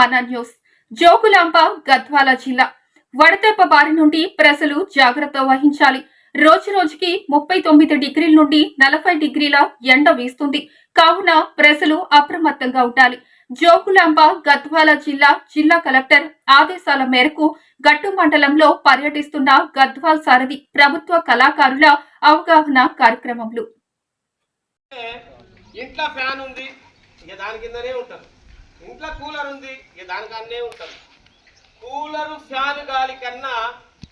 మన న్యూస్. జోగులాంబ గద్వాల జిల్లా. వడదెబ్బ బారి నుండి ప్రజలు జాగ్రత్త వహించాలి. రోజు రోజుకి ముప్పై తొమ్మిది డిగ్రీల నుండి నలభై డిగ్రీల ఎండ వీస్తుంది. కావున ప్రజలు అప్రమత్తంగా ఉండాలి. జోకులాంబ గద్వాల జిల్లా జిల్లా కలెక్టర్ ఆదేశాల మేరకు గట్టు మండలంలో పర్యటిస్తున్న గద్వాల్ సారథి ప్రభుత్వ కళాకారుల అవగాహన కార్యక్రమంలో. ఇంట్లో ఫ్యాన్ ఉంది. ఇక దాని కిందనే ఉంటారు. ఇంట్లో కూలర్ ఉంది ఇక దానికన్నే ఉంటుంది కూలరు ఫ్యాన్ గాలి కన్నా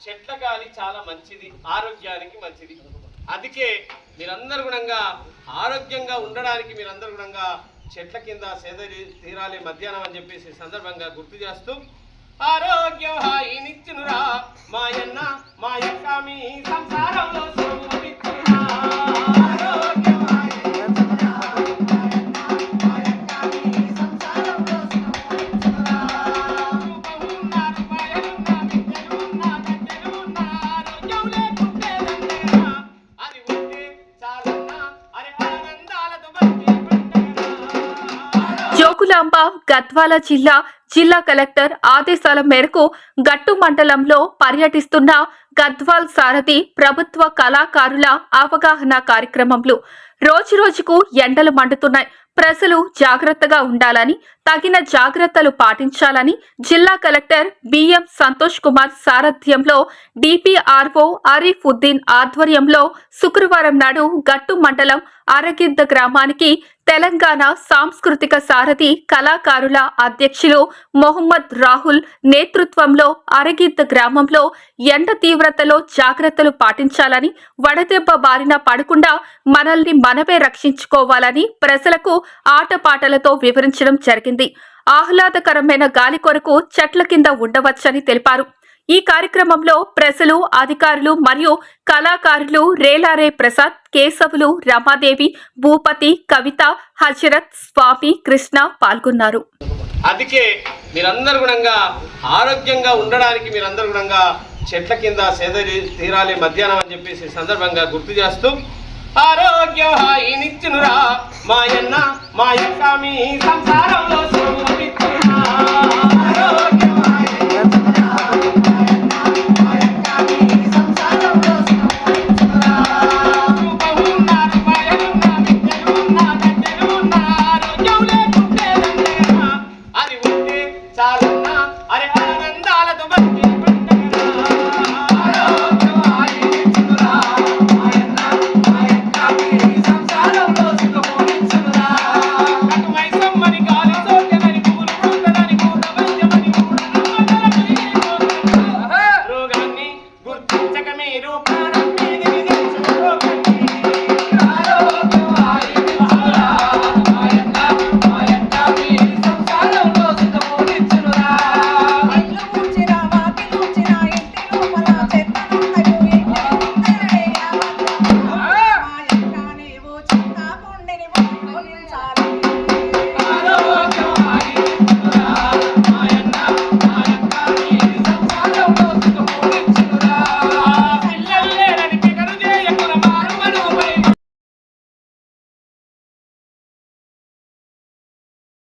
చెట్ల గాలి చాలా మంచిది ఆరోగ్యానికి మంచిది. అందుకే మీరందరూ గుణంగా ఆరోగ్యంగా ఉండడానికి మీరందరూ గుణంగా చెట్ల కింద సేద తీరాలి మధ్యాహ్నం అని చెప్పేసి సందర్భంగా గుర్తు చేస్తూ ఆరోగ్యం హాయినిచ్చునురా మాయన్న మా యొక్క మీ సంసారంలో జోగులాంబ గద్వాల జిల్లా జిల్లా కలెక్టర్ ఆదేశాల మేరకు గట్టు మండలంలో పర్యటిస్తున్న గద్వాల్ సారథి ప్రభుత్వ కళాకారుల అవగాహన కార్యక్రమంలో రోజురోజుకు ఎండలు మండుతున్నాయి. ప్రజలు జాగ్రత్తగా ఉండాలని తగిన జాగ్రత్తలు పాటించాలని జిల్లా కలెక్టర్ బిఎం సంతోష్ కుమార్ సారథ్యంలో డిపిఆర్ఓ అరీఫ్ ఉద్దీన్ ఆధ్వర్యంలో శుక్రవారం నాడు గట్టు మండలం అరగిద్ద గ్రామానికి తెలంగాణ సాంస్కృతిక సారథి కళాకారుల అధ్యక్షులు మొహమ్మద్ రాహుల్ నేతృత్వంలో అరగిద్ద గ్రామంలో ఎండ తీవ్ర జాగ్రత్తలు పాటించాలని వడదెబ్బ బారిన పడకుండా మనల్ని మనమే రక్షించుకోవాలని ప్రజలకు ఆటపాటలతో వివరించడం జరిగింది. ఆహ్లాదకరమైన గాలి కొరకు చెట్ల కింద ఉండవచ్చని తెలిపారు. ఈ కార్యక్రమంలో ప్రజలు అధికారులు మరియు కళాకారులు రేలారే ప్రసాద్ కేశవులు రమాదేవి భూపతి కవిత హజరత్ స్వామి కృష్ణ పాల్గొన్నారు. అందుకే మీరందరూ గుణంగా ఆరోగ్యంగా ఉండడానికి మీరందరూ గుణంగా చెట్ల కింద సేద తీరాలి మధ్యాహ్నం అని చెప్పేసి సందర్భంగా గుర్తు చేస్తూ ఆరోగ్యం హాయినిచ్చునురా మాయన్న మా యొక్క మీ